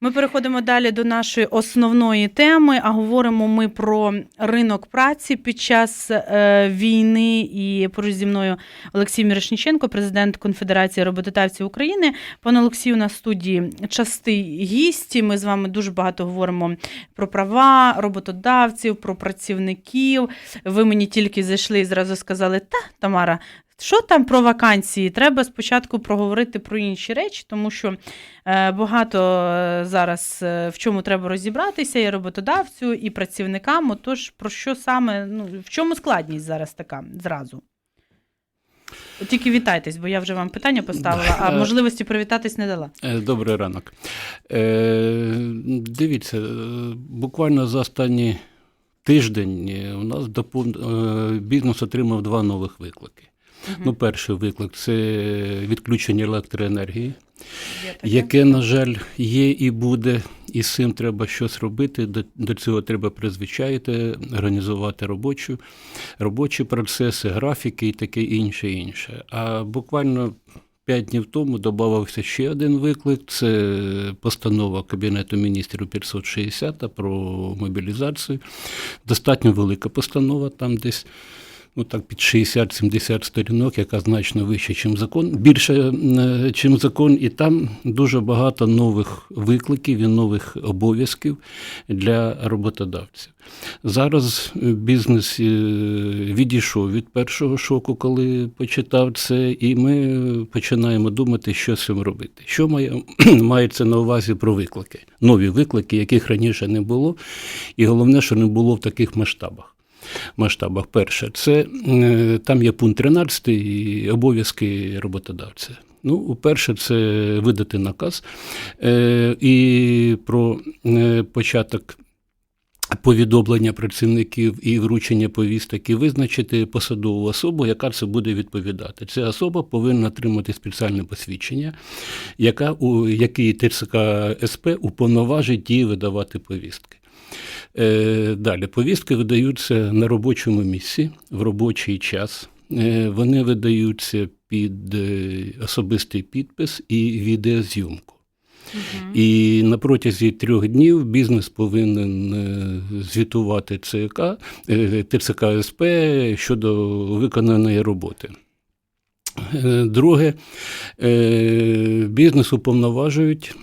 Ми переходимо далі до нашої основної теми, а говоримо ми про ринок праці під час е, війни. І поруч зі мною Олексій Мірошніченко, президент Конфедерації роботодавців України. Пане Олексію, на студії частий гість. Ми з вами дуже багато говоримо про права роботодавців, про працівників. Ви мені тільки зайшли і зразу сказали: Та, Тамара. Що там про вакансії? Треба спочатку проговорити про інші речі, тому що е, багато е, зараз е, в чому треба розібратися і роботодавцю, і працівникам. Отож, про що саме, ну, в чому складність зараз така зразу? Тільки вітайтесь, бо я вже вам питання поставила, а можливості привітатись не дала. Добрий ранок. Е, Дивіться, буквально за останній тиждень у нас бізнес отримав два нових виклики. Ну, перший виклик це відключення електроенергії, яке, на жаль, є і буде, і з цим треба щось робити. До, до цього треба призвичаїти, організувати робочу, робочі процеси, графіки і таке інше інше. А буквально п'ять днів тому додавався ще один виклик: це постанова Кабінету міністрів 560 про мобілізацію. Достатньо велика постанова, там десь ну так під 60-70 сторінок, яка значно вища, ніж закон, більше, ніж закон, і там дуже багато нових викликів і нових обов'язків для роботодавців. Зараз е, бізнес е, відійшов від першого шоку, коли почитав це, і ми починаємо думати, що з цим робити. Що має, мається на увазі про виклики? Нові виклики, яких раніше не було, і головне, що не було в таких масштабах масштабах. Перше, це е, там є пункт 13 і обов'язки роботодавця. Ну, перше, це видати наказ е, і про е, початок. Повідомлення працівників і вручення повісток і визначити посадову особу, яка це буде відповідати. Ця особа повинна отримати спеціальне посвідчення, яка у який ТЦК СП уповноважить її видавати повістки. Е, Далі повістки видаються на робочому місці в робочий час. Е, Вони видаються під е, особистий підпис і відеозйомку. І на протязі трьох днів бізнес повинен звітувати ЦК, ТЦК СП щодо виконаної роботи. Друге, бізнес уповноважують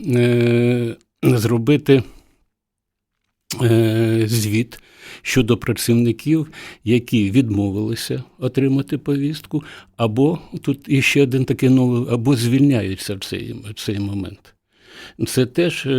зробити звіт щодо працівників, які відмовилися отримати повістку, або тут іще один такий новий, або звільняються в цей, в цей момент. Це теж е,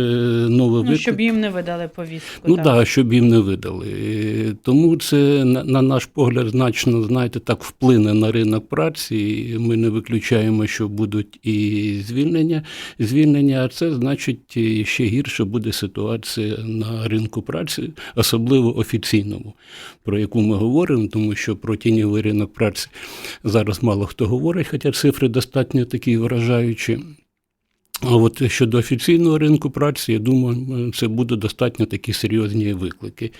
новий Ну, щоб їм не видали повістку. Ну так. да, щоб їм не видали. Е, Тому це, на, на наш погляд, значно, знаєте, так вплине на ринок праці. Ми не виключаємо, що будуть і звільнення. Звільнення, а це значить ще гірше буде ситуація на ринку праці, особливо офіційному, про яку ми говоримо, тому що про тіньовий ринок праці зараз мало хто говорить, хоча цифри достатньо такі вражаючі. А от щодо офіційного ринку праці, я думаю, це будуть достатньо такі серйозні виклики.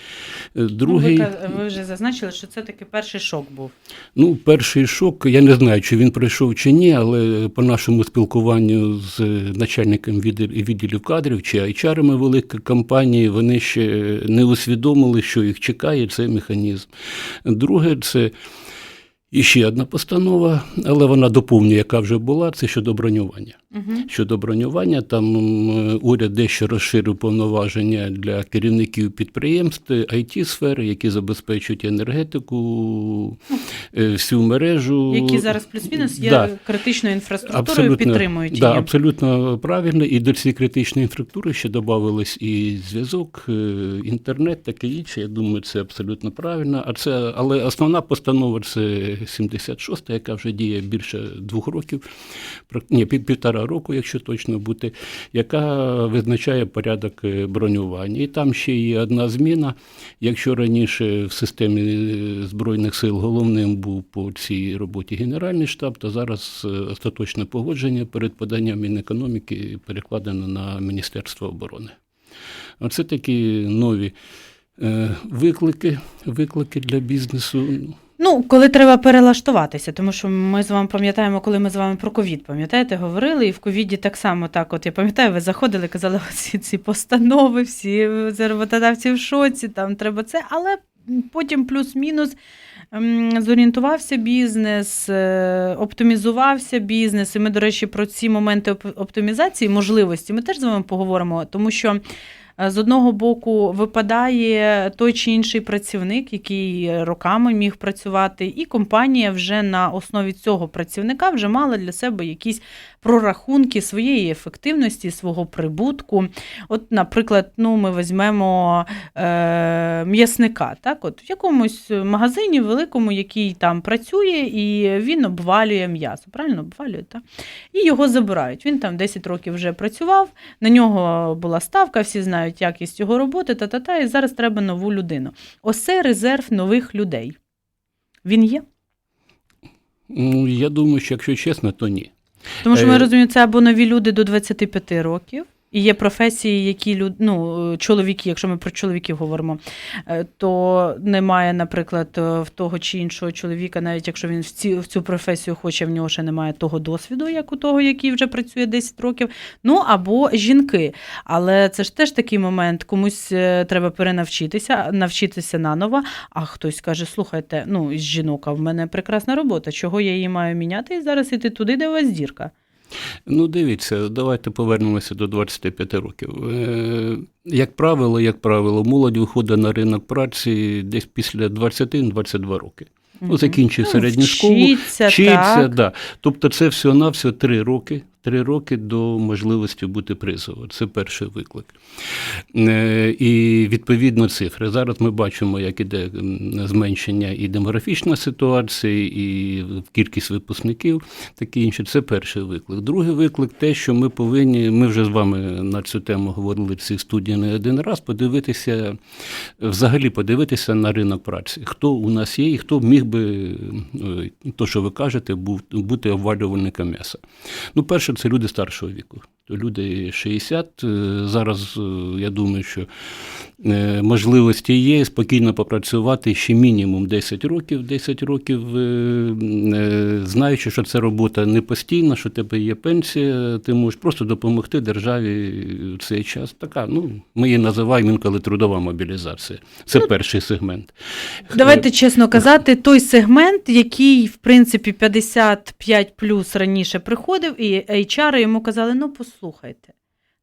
Е, Другий, Ну, ви, ви вже зазначили, що це таки перший шок був. ну, перший шок, я не знаю, чи він пройшов чи ні, але по нашому спілкуванню з начальником відділ- відділів кадрів чи HR великої компанії, вони ще не усвідомили, що їх чекає цей механізм. Друге, це і ще одна постанова, але вона доповнює, яка вже була, це щодо бронювання. Угу. Щодо бронювання, там уряд дещо розширив повноваження для керівників підприємств it сфери, які забезпечують енергетику, е, всю мережу. Які зараз плюс-мінус є Да. критичною інфраструктурою, підтримують да, абсолютно правильно. І до цієї критичної інфраструктури ще додавались і зв'язок, е, інтернет, таке інше. Я думаю, це абсолютно правильно. А це, але основна постанова це 76, яка вже діє більше двох років, ні, пів- півтора року, якщо точно бути, яка визначає порядок е, бронювання. І там ще є одна зміна. Якщо раніше в системі е, Збройних сил головним був по цій роботі Генеральний штаб, то зараз е, остаточне погодження перед поданням Мінекономіки перекладено на Міністерство оборони. Оце такі нові виклики, виклики для бізнесу. Ну, коли треба перелаштуватися, тому що ми з вами пам'ятаємо, коли ми з вами про ковід, пам'ятаєте, говорили, і в ковіді так само так. От я пам'ятаю, ви заходили, казали, всі ці постанови, всі роботодавці в шоці, там треба це, але потім плюс-мінус. Зорієнтувався бізнес, е, оптимізувався бізнес. І ми, до речі, про ці моменти оптимізації, можливості, ми теж з вами поговоримо, тому що з одного боку випадає той чи інший працівник, який роками міг працювати, і компанія вже на основі цього працівника вже мала для себе якісь прорахунки своєї ефективності, свого прибутку. От, наприклад, ну, ми візьмемо е, м'ясника, так? От, в якомусь магазині великому, який там працює, і він обвалює м'ясо. Правильно обвалює, так? І його забирають. Він там 10 років вже працював, на нього була ставка, всі знають якість його роботи, та-та-та, і зараз треба нову людину. Ось це резерв нових людей. Він є? Ну, я думаю, що якщо чесно, то ні. Тому що ми Е, розуміємо, це або нові люди до 25 років. І є професії, які люд... ну, е, чоловіки, якщо ми про чоловіків говоримо, е, то немає, наприклад, е, в того чи іншого чоловіка, навіть якщо він в, ці... в цю професію хоче, в нього ще немає того досвіду, як у того, який вже працює 10 років. Ну або жінки. Але це ж теж такий момент, комусь треба перенавчитися, навчитися наново. А хтось каже: слухайте, ну жінок, а в мене прекрасна робота, чого я її маю міняти і зараз іти туди, де у вас дірка. Ну, дивіться, давайте повернемося до 25 років. Е, Як правило, як правило, молодь виходить на ринок праці десь після 20-22 роки. Ну, закінчує середню школу, Вчиться, Вчиться, так. да. Тобто це всього-навсього три роки. Три роки до можливості бути призову. Це перший виклик. Е, І відповідно цифри. Зараз ми бачимо, як іде зменшення і демографічна ситуація, і кількість випускників, таке інше. Це перший виклик. Другий виклик те, що ми повинні, ми вже з вами на цю тему говорили в цій студії не один раз, подивитися, взагалі подивитися на ринок праці. Хто у нас є і хто міг би, е, то, що ви кажете, бути обвалювальником м'яса. Ну, перше, це люди старшого віку. То люди 60. е, Зараз е, я думаю, що е, можливості є спокійно попрацювати ще мінімум 10 років, 10 років, знаючи, що це робота не постійна, що тебе є пенсія, ти можеш просто допомогти державі в цей час. Така, ну, ми її називаємо інколи трудова мобілізація. Це перший сегмент. Давайте чесно казати, той сегмент, який, в принципі, 55 плюс раніше приходив, і HR йому казали: ну послухайте,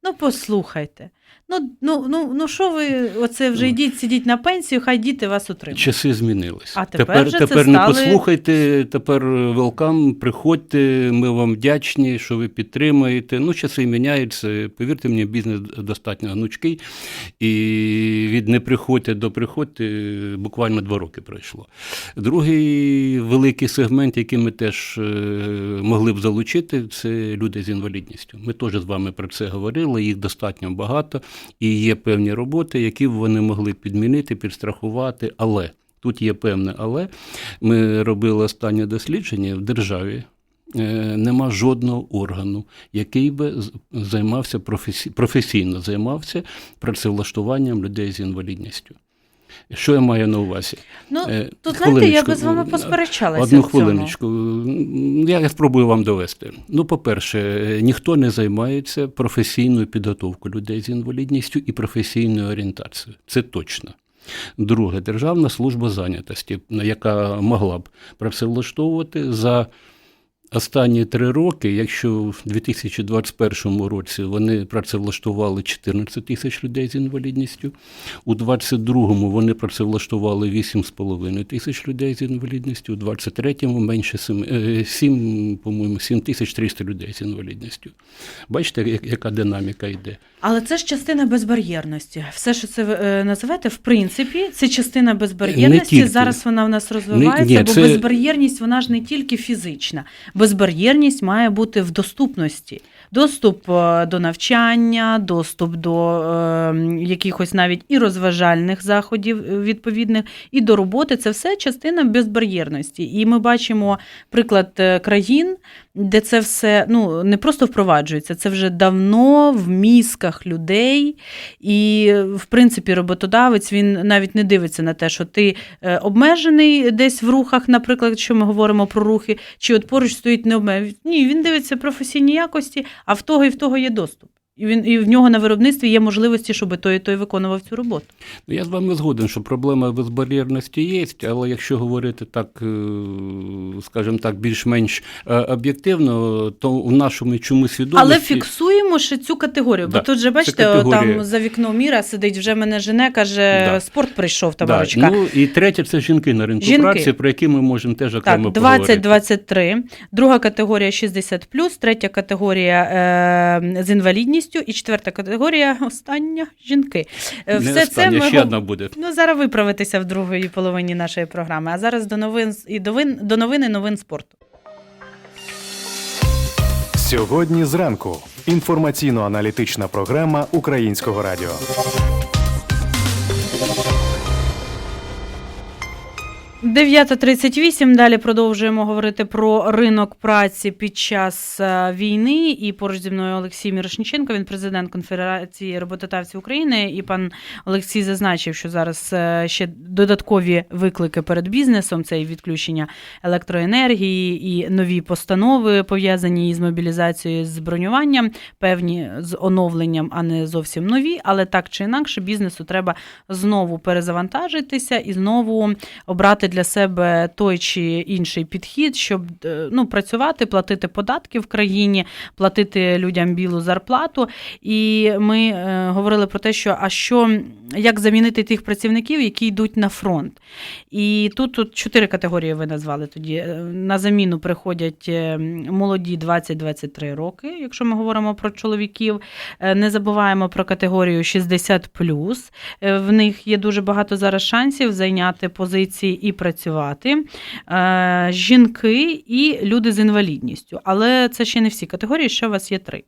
ну послухайте. Ну, ну, ну, ну що ви оце вже йдіть, сидіть на пенсію, хай діти вас утримують. Часи змінилися. А тепер тепер, же це не стали- послухайте, тепер велкам, приходьте, ми вам вдячні, що ви підтримуєте. Ну, часи міняються. Повірте мені, бізнес достатньо гнучкий. І від не приходьте до приходьте буквально два роки пройшло. Другий великий сегмент, який ми теж е, могли б залучити, це люди з інвалідністю. Ми теж з вами про це говорили, їх достатньо багато, і є певні роботи, які б вони могли підмінити, підстрахувати, але. Тут є певне, але ми робили останнє дослідження в державі. е, Нема жодного органу, який би займався професі... професійно займався працевлаштуванням людей з інвалідністю. Що я маю на увазі? Ну, Е, тут, знаєте, я би з вами посперечалася. Одну цьому. хвилиночку. Я, спробую вам довести. Ну, по-перше, ніхто не займається професійною підготовкою людей з інвалідністю і професійною орієнтацією. Це точно. Друге, Державна служба зайнятості, яка могла б працевлаштовувати за останні три роки, якщо в 2021 році вони працевлаштували 14 тисяч людей з інвалідністю, у 2022 вони працевлаштували 8,5 тисяч людей з інвалідністю, у 2023 менше 7, е, 7 по-моєму, 7300 людей з інвалідністю. Бачите, яка динаміка йде? Але це ж частина безбар'єрності. Все, що це е, називаєте, в принципі, це частина безбар'єрності. Зараз вона в нас розвивається, ні, бо це- безбар'єрність вона ж не тільки фізична. Безбар'єрність має бути в доступності. Доступ е, до навчання, доступ до е, якихось навіть і розважальних заходів е, відповідних, і до роботи. Це все частина безбар'єрності. І ми бачимо приклад е, країн, де це все ну, не просто впроваджується, це вже давно в мізках людей. І, в принципі, роботодавець він навіть не дивиться на те, що ти е, обмежений десь в рухах, наприклад, якщо ми говоримо про рухи, чи от поруч стоїть необмежений. Ні, він дивиться професійні якості, а в того і в того є доступ. І він і в нього на виробництві є можливості, щоб той і той виконував цю роботу. Ну, Я з вами згоден, що проблема безбар'єрності є, але якщо говорити так, е, скажімо так, більш-менш е, об'єктивно, то в нашому чомусь свідомості... Але фіксуємо ще цю категорію. Да, Бо тут же, бачите, категорія. там за вікном міра сидить, вже мене жене, каже, Да. спорт прийшов, Да, Тамарочка. ну і третє це жінки на ринку Жінки. праці, про які ми можемо теж Так, окремо поговорити. 20-23, друга категорія 60+, третя категорія е, з інвалідністю і четверта категорія остання жінки. Е, Не Все остання, це ми ще одна буде. Ну, зараз виправитися в другій половині нашої програми. А зараз до новин і до, вин, до новини новин спорту. Сьогодні зранку. Інформаційно-аналітична програма Українського радіо. Дев'ята 38. Далі продовжуємо говорити про ринок праці під час е, війни. І поруч зі мною Олексій Мірошніченко, він президент Конфедерації роботодавців України. І пан Олексій зазначив, що зараз е, ще додаткові виклики перед бізнесом: це і відключення електроенергії, і нові постанови пов'язані із мобілізацією з бронюванням, певні з оновленням, а не зовсім нові. Але так чи інакше, бізнесу треба знову перезавантажитися і знову обрати для себе той чи інший підхід, щоб е, ну, працювати, платити податки в країні, платити людям білу зарплату. І ми е, говорили про те, що а що як замінити тих працівників, які йдуть на фронт. І тут, тут чотири категорії ви назвали тоді. Е, На заміну приходять молоді 20-23 роки, якщо ми говоримо про чоловіків. Не забуваємо про категорію 60 Е, В них є дуже багато зараз шансів зайняти позиції і працювати. Е, Жінки і люди з інвалідністю. Але це ще не всі категорії, ще у вас є три.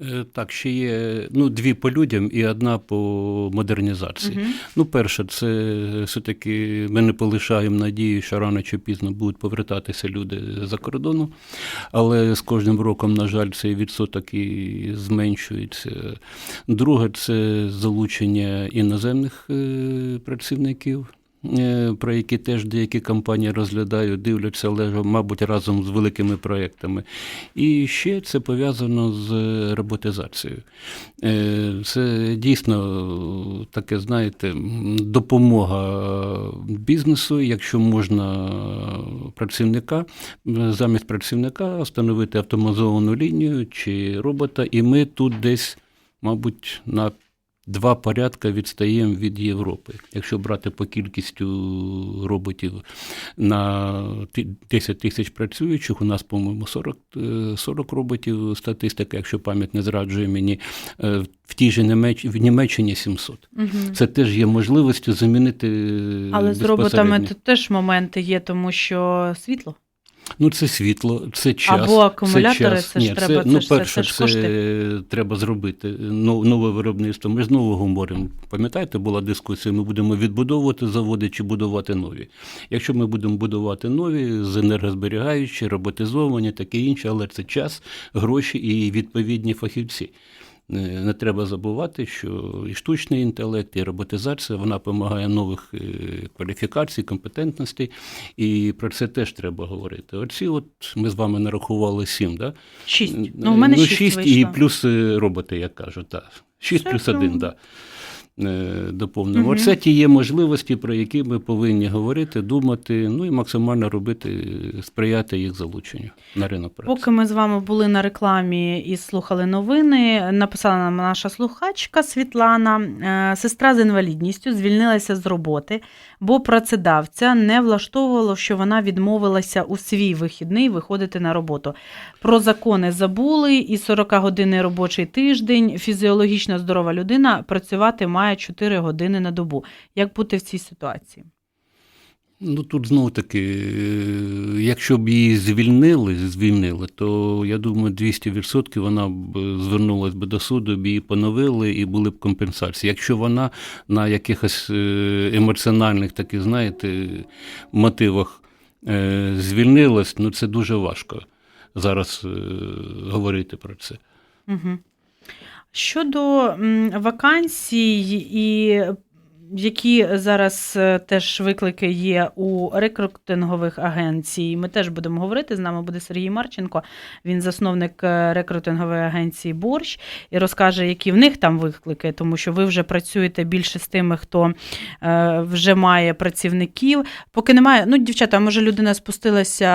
Е, Так, ще є ну, дві по людям і одна по модернізації. Мгм. Ну, перше, це все-таки ми не полишаємо надії, що рано чи пізно будуть повертатися люди за кордону, але з кожним роком, на жаль, цей відсоток і зменшується. Друге, це залучення іноземних е, працівників. Е, Про які теж деякі компанії розглядають, дивляться, але мабуть разом з великими проектами. І ще це пов'язано з роботизацією. Е, Це дійсно таке, знаєте, допомога бізнесу, якщо можна працівника замість працівника встановити автоматизовану лінію чи робота, і ми тут десь, мабуть, на Два порядка відстаємо від Європи. Якщо брати по кількістю роботів на ти- 10 тисяч працюючих, у нас, по-моєму, 40, е, 40 роботів статистика, якщо пам'ять не зраджує мені, Е, в тій же Німеч... в Німеччині 700. Мгм. Це теж є можливістю замінити. е, Але з роботами тут теж моменти є, тому що світло. Ну, це світло, це час. Або акумулятори, час. це ж Ні, треба- ну, це це- перше, це кошти. треба зробити но- нове виробництво. Ми знову говоримо. Пам'ятаєте, була дискусія, ми будемо відбудовувати заводи чи будувати нові. Якщо ми будемо будувати нові з енергозберігаючі, роботизовані, таке інше, але це час, гроші і відповідні фахівці. Е, Не треба забувати, що і штучний інтелект, і роботизація вона допомагає нових е, кваліфікацій, компетентностей, і про це теж треба говорити. Оці, от ми з вами нарахували сім, да? Шість. Ну, в мене ну, шість, шість і плюс е, роботи, як кажуть, так. Шість плюс один, так. Да. Доповнимо. Угу. Це ті є можливості, про які ми повинні говорити, думати, ну і максимально робити, сприяти їх залученню на ринок праці. Поки ми з вами були на рекламі і слухали новини, написала нам наша слухачка Світлана, е, сестра з інвалідністю звільнилася з роботи, бо працедавця не влаштовувало, що вона відмовилася у свій вихідний виходити на роботу. Про закони забули, і 40-годинний робочий тиждень фізіологічно здорова людина працювати має 4 години на добу. Як бути в цій ситуації? Ну тут знову таки, е, якщо б її звільнили, звільнили, то я думаю, 200% вона б звернулася б до суду, б її поновили і були б компенсації. Якщо вона на якихось е, емоціональних таких, знаєте, мотивах е, звільнилась, ну це дуже важко. зараз е, говорити про це. Угу. Щодо вакансій і які зараз е, теж виклики є у рекрутингових агенцій, ми теж будемо говорити. З нами буде Сергій Марченко, він засновник е, рекрутингової агенції Борщ і розкаже, які в них там виклики, тому що ви вже працюєте більше з тими, хто е, вже має працівників. Поки немає, ну, дівчата, може людина спустилася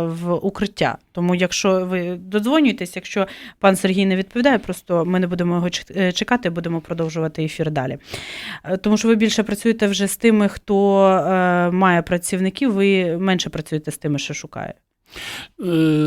в укриття. Тому, якщо ви додзвонюєтесь, якщо пан Сергій не відповідає, просто ми не будемо його чек- чекати, будемо продовжувати ефір далі. Тому що ви більше працюєте вже з тими, хто е, має працівників, ви менше працюєте з тими, що шукає. Е,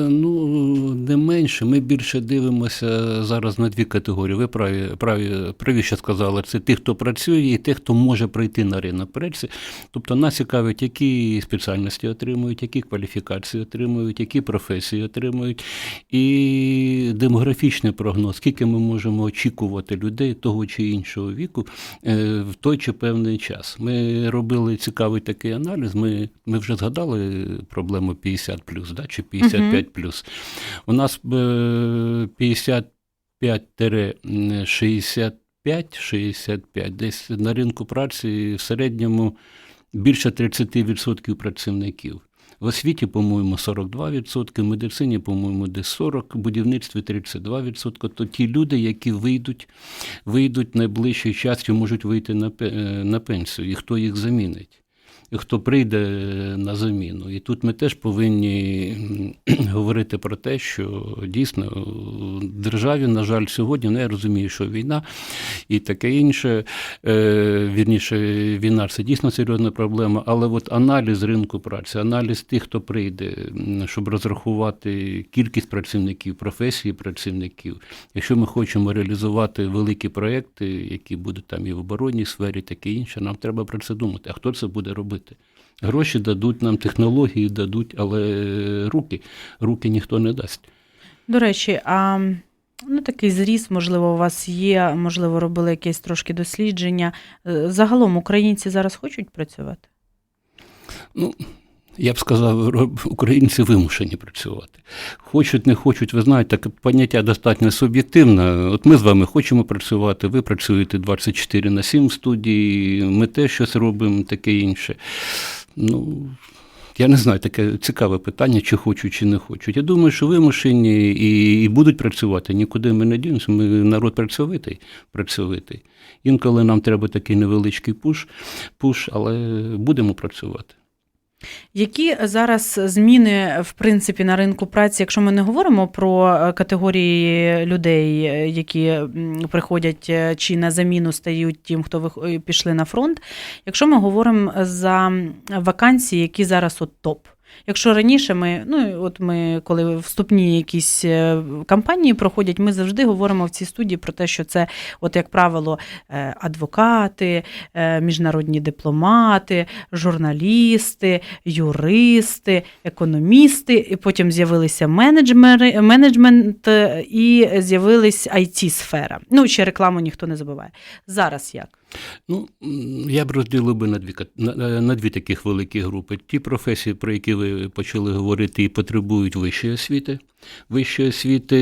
ну, не менше. Ми більше дивимося зараз на дві категорії. Ви праві, праві, правіше сказали, це ті, хто працює, і ті, хто може прийти на ринок праці. Тобто нас цікавить, які спеціальності отримують, які кваліфікації отримують, які професії отримують, і демографічний прогноз, скільки ми можемо очікувати людей того чи іншого віку е, в той чи певний час. Ми робили цікавий такий аналіз. Ми, ми вже згадали проблему 50 плюс, да, чи 55 плюс. У нас е, 55-65-65, десь на ринку праці в середньому більше 30% працівників. В освіті, по-моєму, 42%, в медицині, по-моєму, десь 40%, в будівництві 32%. То ті люди, які вийдуть, вийдуть найближчий час і можуть вийти на, е, на пенсію, і хто їх замінить. Хто прийде на заміну. І тут ми теж повинні говорити про те, що дійсно державі, на жаль, сьогодні, ну я розумію, що війна і таке інше, е, вірніше, війна це дійсно серйозна проблема, але от аналіз ринку праці, аналіз тих, хто прийде, щоб розрахувати кількість працівників, професії працівників. Якщо ми хочемо реалізувати великі проекти, які будуть там і в оборонній сфері, таке інше, нам треба про це думати. А хто це буде робити? Гроші дадуть нам, технології дадуть, але руки, руки ніхто не дасть. До речі, а ну, такий зріс, можливо, у вас є, можливо, робили якесь трошки дослідження. Е, Загалом українці зараз хочуть працювати? Ну, я б сказав, українці вимушені працювати. Хочуть, не хочуть, ви знаєте, таке поняття достатньо суб'єктивне. От ми з вами хочемо працювати, ви працюєте 24 на 7 в студії, ми теж щось робимо, таке інше. Ну, я не знаю, таке цікаве питання, чи хочуть, чи не хочуть. Я думаю, що вимушені і, і будуть працювати. Нікуди ми не дінемося. Ми народ працьовитий, працьовитий. Інколи нам треба такий невеличкий пуш, пуш, але будемо працювати. Які зараз зміни в принципі на ринку праці, якщо ми не говоримо про е, категорії людей, е, які приходять е, чи на заміну стають тим, хто пішли на фронт, якщо ми говоримо за вакансії, які зараз от топ. Якщо раніше ми, ну от ми, коли вступні якісь е, кампанії проходять, ми завжди говоримо в цій студії про те, що це, от як правило, е, адвокати, е, міжнародні дипломати, журналісти, юристи, економісти, і потім з'явилися менеджмери, менеджмент і з'явилась it сфера Ну, ще рекламу ніхто не забуває. Зараз як? Ну, я б розділив би на дві, на, на дві таких великі групи. Ті професії, про які ви почали говорити, і потребують вищої освіти. Вищої освіти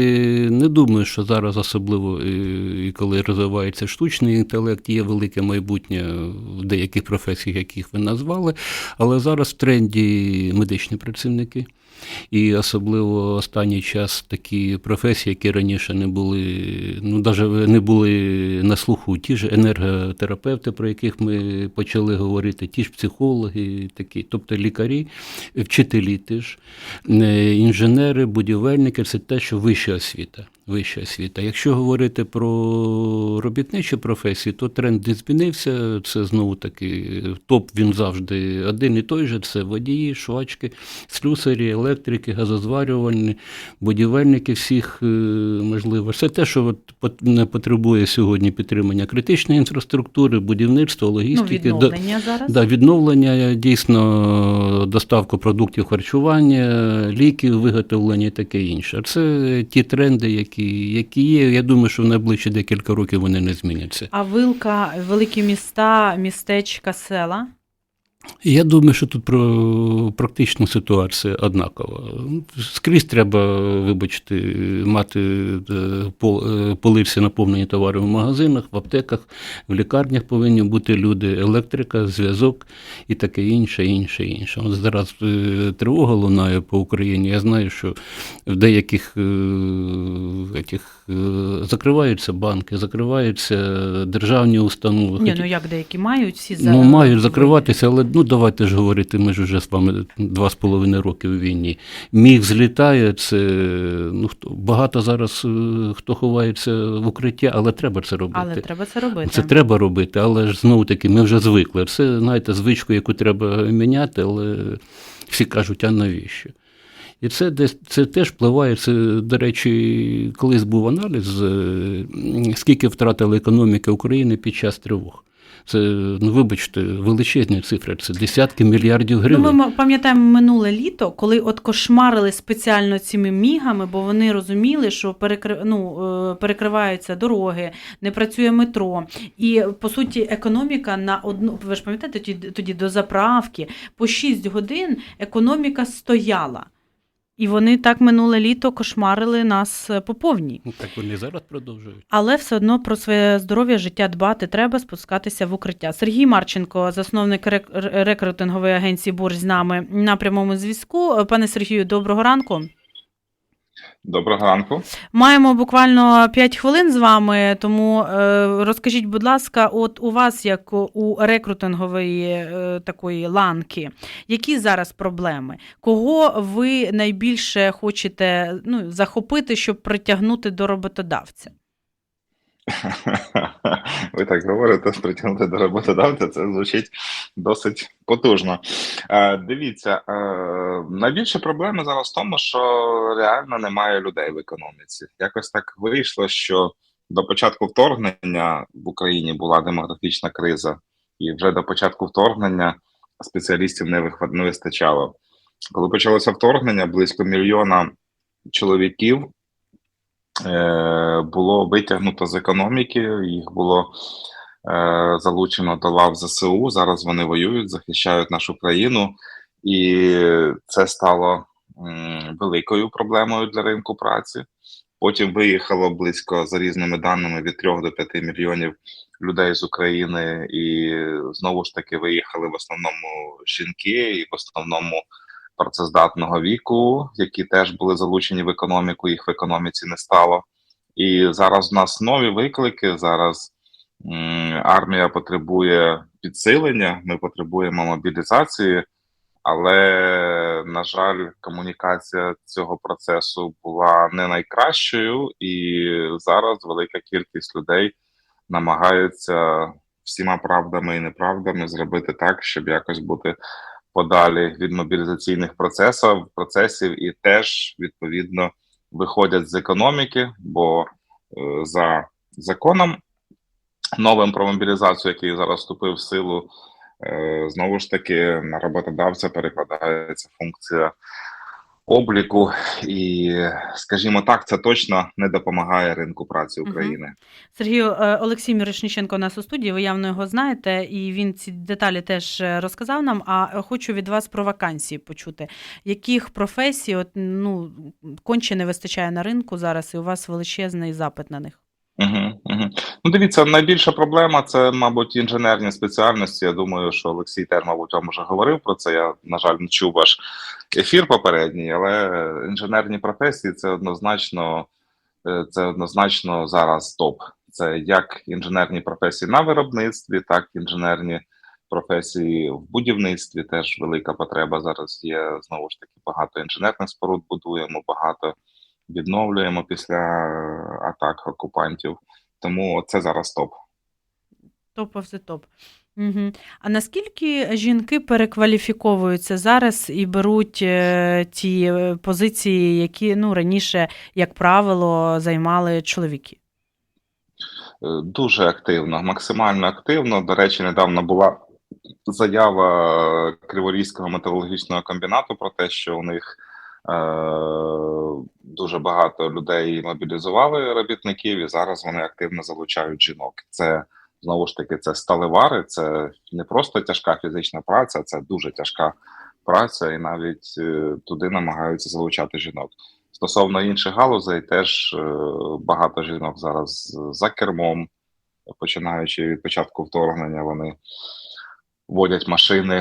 не думаю, що зараз особливо, і і коли розвивається штучний інтелект, є велике майбутнє в деяких професіях, яких ви назвали, але зараз в тренді медичні працівники. І особливо останній час такі професії, які раніше не були, ну навіть не були на слуху, ті ж енерготерапевти, про яких ми почали говорити, ті ж психологи, такі, тобто лікарі, вчителі теж, ж, інженери, будівельники це те, що вища освіта. Вища освіта. Якщо говорити про робітничі професії, то тренд не змінився. Це знову таки топ він завжди один і той же: це водії, швачки, слюсарі, електрики, газозварювальні, будівельники всіх е, можливо. Це те, що от не потребує сьогодні підтримання критичної інфраструктури, будівництва, Ну, логістики. до- відновлення зараз. Да, відновлення дійсно доставку продуктів харчування, ліків, виготовлення і таке інше. Це ті тренди, які, які є. Я думаю, що в найближчі декілька років вони не зміняться. А вилка, великі міста, містечка, села. Я думаю, що тут про практична ситуація однакова. Скрізь треба, вибачте, мати е, е, полиці наповнені товарами в магазинах, в аптеках, в лікарнях повинні бути люди, електрика, зв'язок і таке інше, інше, інше. От зараз е, тривога лунає по Україні. Я знаю, що в деяких е, закриваються банки, закриваються державні установи. Ні, ну як деякі мають всі за Ну, мають закриватися, але ну давайте ж говорити, ми ж вже з вами два з половиною роки у війні. Міг злітає, це ну хто багато зараз е, хто ховається в укриття, але треба це робити. Але треба це робити. Це треба робити, але ж знову таки, ми вже звикли. Це, знаєте, звичку, яку треба міняти, але всі кажуть, а навіщо? І це десь це теж впливає. Це, до речі, колись був аналіз, е, скільки втратила економіка України під час тривог. Це, ну вибачте, величезні цифри, це десятки мільярдів Ну, гривень. ми пам'ятаємо минуле літо, коли от кошмарили спеціально цими мігами, бо вони розуміли, що перекри... ну, е, перекриваються дороги, не працює метро. І по суті, економіка на одну. Ви ж пам'ятаєте, тоді, тоді до заправки по 6 годин економіка стояла. І вони так минуле літо кошмарили нас е, по повній. Ну, Так вони зараз продовжують. Але все одно про своє здоров'я, життя дбати треба спускатися в укриття. Сергій Марченко, засновник рек- рекрутингової агенції бур з нами на прямому зв'язку. Пане Сергію, доброго ранку. Доброго ранку. Маємо буквально 5 хвилин з вами, тому е, розкажіть, будь ласка, от у вас, як у рекрутингової е, такої ланки, які зараз проблеми? Кого ви найбільше хочете ну, захопити, щоб притягнути до роботодавця? Ви так говорите, притягнути до роботодавця, це звучить досить потужно. Е, дивіться, е, найбільша проблема зараз в тому, що реально немає людей в економіці. Якось так вийшло, що до початку вторгнення в Україні була демографічна криза, і вже до початку вторгнення спеціалістів не вистачало. Коли почалося вторгнення, близько мільйона чоловіків було витягнуто з економіки, їх було е, залучено до лав ЗСУ. Зараз вони воюють, захищають нашу країну, і це стало великою проблемою для ринку праці. Потім виїхало близько за різними даними від 3 до 5 мільйонів людей з України, і знову ж таки виїхали в основному жінки, і в основному працездатного віку, які теж були залучені в економіку, їх в економіці не стало. І зараз в нас нові виклики. Зараз м, армія потребує підсилення, ми потребуємо мобілізації, але, на жаль, комунікація цього процесу була не найкращою, і зараз велика кількість людей намагаються всіма правдами і неправдами зробити так, щоб якось бути подалі від мобілізаційних процесів, процесів і теж відповідно виходять з економіки, бо е, за законом новим про мобілізацію, який зараз вступив в силу, е, знову ж таки на роботодавця перекладається функція обліку, і, скажімо так, це точно не допомагає ринку праці України. України. Сергію е, Олексій Мірошніченко у нас у студії. Ви явно його знаєте, і він ці деталі теж е, розказав нам. А хочу від вас про вакансії почути. Яких професій от, ну, конче не вистачає на ринку зараз, і у вас величезний запит на них? Угу, угу. Ну, дивіться, найбільша проблема це, мабуть, інженерні спеціальності. Я думаю, що Олексій мабуть, вам вже говорив про це. Я, на жаль, не чув ваш ефір попередній, але інженерні професії це однозначно, е, це однозначно зараз топ. Це як інженерні професії на виробництві, так і інженерні професії в будівництві. Теж велика потреба зараз є. Знову ж таки, багато інженерних споруд будуємо, багато відновлюємо після е, атак окупантів. Тому це зараз топ. Топ the топ. Угу. А наскільки жінки перекваліфіковуються зараз і беруть е, ті е, позиції, які ну, раніше, як правило, займали чоловіки? Дуже активно, максимально активно. До речі, недавно була заява Криворізького металургічного комбінату про те, що у них дуже багато людей мобілізували робітників, і зараз вони активно залучають жінок. Це знову ж таки, це сталевари, це не просто тяжка фізична праця, це дуже тяжка праця, і навіть е, туди намагаються залучати жінок. Стосовно інших галузей, теж е, багато жінок зараз за кермом, починаючи від початку вторгнення, вони водять машини.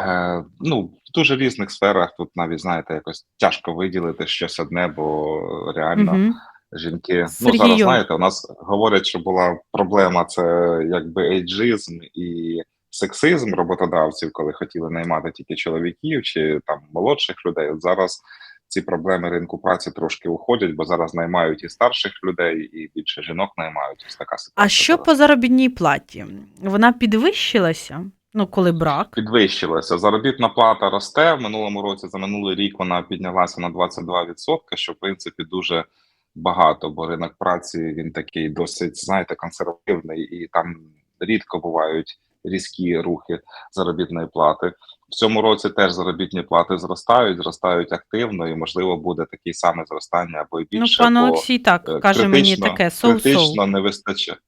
Е, ну, в дуже різних сферах. Тут навіть знаєте, якось тяжко виділити щось одне, бо реально Мгм. жінки. Ну зараз знаєте, у нас говорять, що була проблема це якби ейджизм і сексизм роботодавців, коли хотіли наймати тільки чоловіків чи там молодших людей. От зараз ці проблеми ринку праці трошки уходять, бо зараз наймають і старших людей, і більше жінок наймають. Ось така ситуація. А що зараз. по заробітній платі? Вона підвищилася? Ну, коли брак? підвищилася. Заробітна плата росте. В минулому році за минулий рік вона піднялася на 22%, що в принципі дуже багато, бо ринок праці він такий досить, знаєте, консервативний, і там рідко бувають різкі рухи заробітної плати. В цьому році теж заробітні плати зростають, зростають активно, і можливо буде таке саме зростання або й Ну, більше. пан бо Олексій так е, каже мені таке соу-соу. критично не вистачає.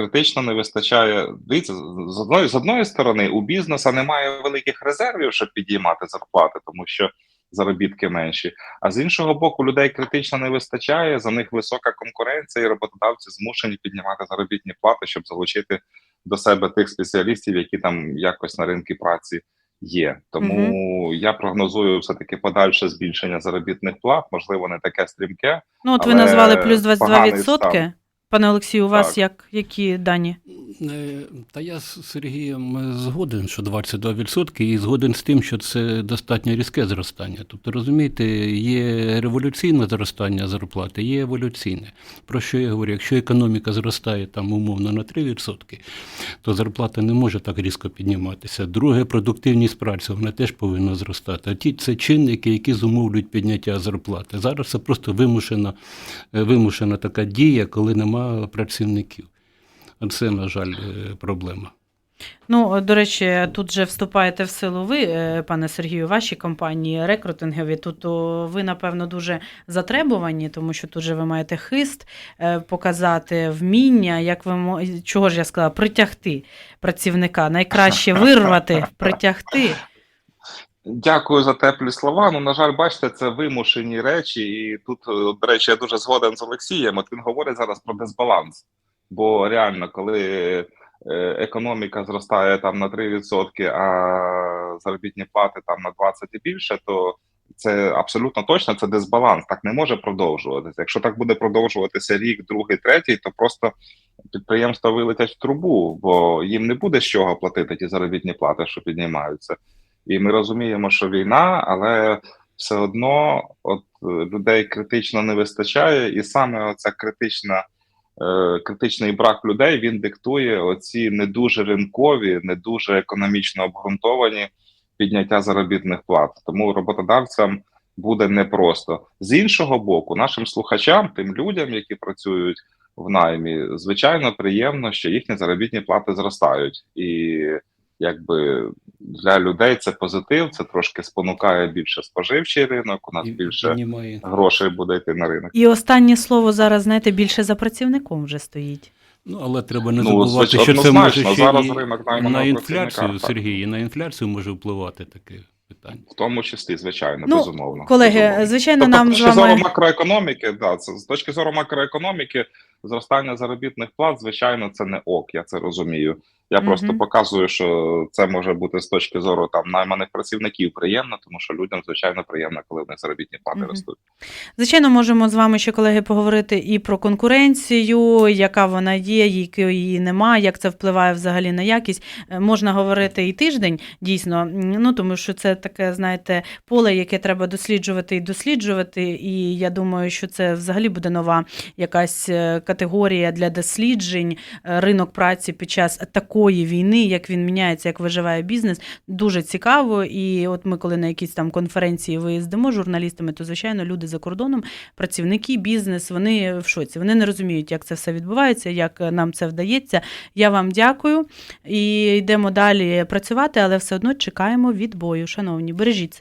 Критично не вистачає. Дивіться, з одної з одної сторони, у бізнеса немає великих резервів, щоб підіймати зарплати, тому що заробітки менші. А з іншого боку, людей критично не вистачає. За них висока конкуренція, і роботодавці змушені піднімати заробітні плати, щоб залучити до себе тих спеціалістів, які там якось на ринку праці є. Тому я прогнозую все таки подальше збільшення заробітних плат, можливо, не таке стрімке. Ну, от ви назвали плюс поганий 22%. стан. Пане Олексію, у вас Так. як, які дані? Е, Та я з Сергієм згоден, що 22%, і згоден з тим, що це достатньо різке зростання. Тобто, розумієте, є революційне зростання зарплати, є еволюційне. Про що я говорю? Якщо економіка зростає там умовно на 3%, то зарплата не може так різко підніматися. Друге, продуктивність праці, вона теж повинна зростати. А ті це чинники, які зумовлюють підняття зарплати. Зараз це просто вимушена, вимушена така дія, коли нема працівників. Це, на жаль, е, проблема. Ну, до речі, тут же вступаєте в силу ви, е, пане Сергію, ваші компанії рекрутингові. Тут ви, напевно, дуже затребувані, тому що тут же ви маєте хист е, показати вміння, як ви чого ж я сказала, притягти працівника. Найкраще вирвати, притягти. Дякую за теплі слова. Ну, на жаль, бачите, це вимушені речі, і тут, е, до речі, я дуже згоден з Олексієм. От він говорить зараз про дисбаланс. Бо реально, коли е, економіка зростає там на 3%, а заробітні плати там на 20% і більше, то це абсолютно точно це дисбаланс. Так не може продовжуватися. Якщо так буде продовжуватися рік, другий, третій, то просто підприємства вилетять в трубу, бо їм не буде з чого платити ті заробітні плати, що піднімаються. І ми розуміємо, що війна, але все одно от е, людей критично не вистачає, і саме оця критична, е, критичний брак людей він диктує оці не дуже ринкові, не дуже економічно обґрунтовані підняття заробітних плат. Тому роботодавцям буде непросто. З іншого боку, нашим слухачам, тим людям, які працюють в наймі, звичайно, приємно, що їхні заробітні плати зростають і якби для людей це позитив, це трошки спонукає більше споживчий ринок. У нас І більше піднімає. грошей буде йти на ринок. І останнє слово зараз, знаєте, більше за працівником вже стоїть. Ну, але треба не Ну, забувати, звич- що це може ще зараз і ринок на інфляцію, так. Сергій, і на інфляцію може впливати таке питання. В тому числі, звичайно, Ну, безумовно. Колеги, безумовно. звичайно, Тобто, нам з точки зору макроекономіки, да, це з точки зору макроекономіки, зростання заробітних плат, звичайно, це не ок, я це розумію. Я Мгм. просто показую, що це може бути з точки зору там найманих працівників приємно, тому що людям звичайно приємно, коли в них заробітні плати Мгм. ростуть. Звичайно, можемо з вами ще, колеги, поговорити і про конкуренцію, яка вона є, якої її немає, як це впливає взагалі на якість. Е, Можна говорити і тиждень, дійсно, ну тому що це таке, знаєте, поле, яке треба досліджувати і досліджувати. І я думаю, що це взагалі буде нова якась е, категорія для досліджень. Е, Ринок праці під час такої війни, як він міняється, як виживає бізнес, дуже цікаво. І от ми, коли на якісь там конференції виїздимо з журналістами, то звичайно люди за кордоном, працівники, бізнес, вони в шоці. Вони не розуміють, як це все відбувається, як нам це вдається. Я вам дякую і йдемо далі працювати, але все одно чекаємо відбою. Шановні, бережіть себе.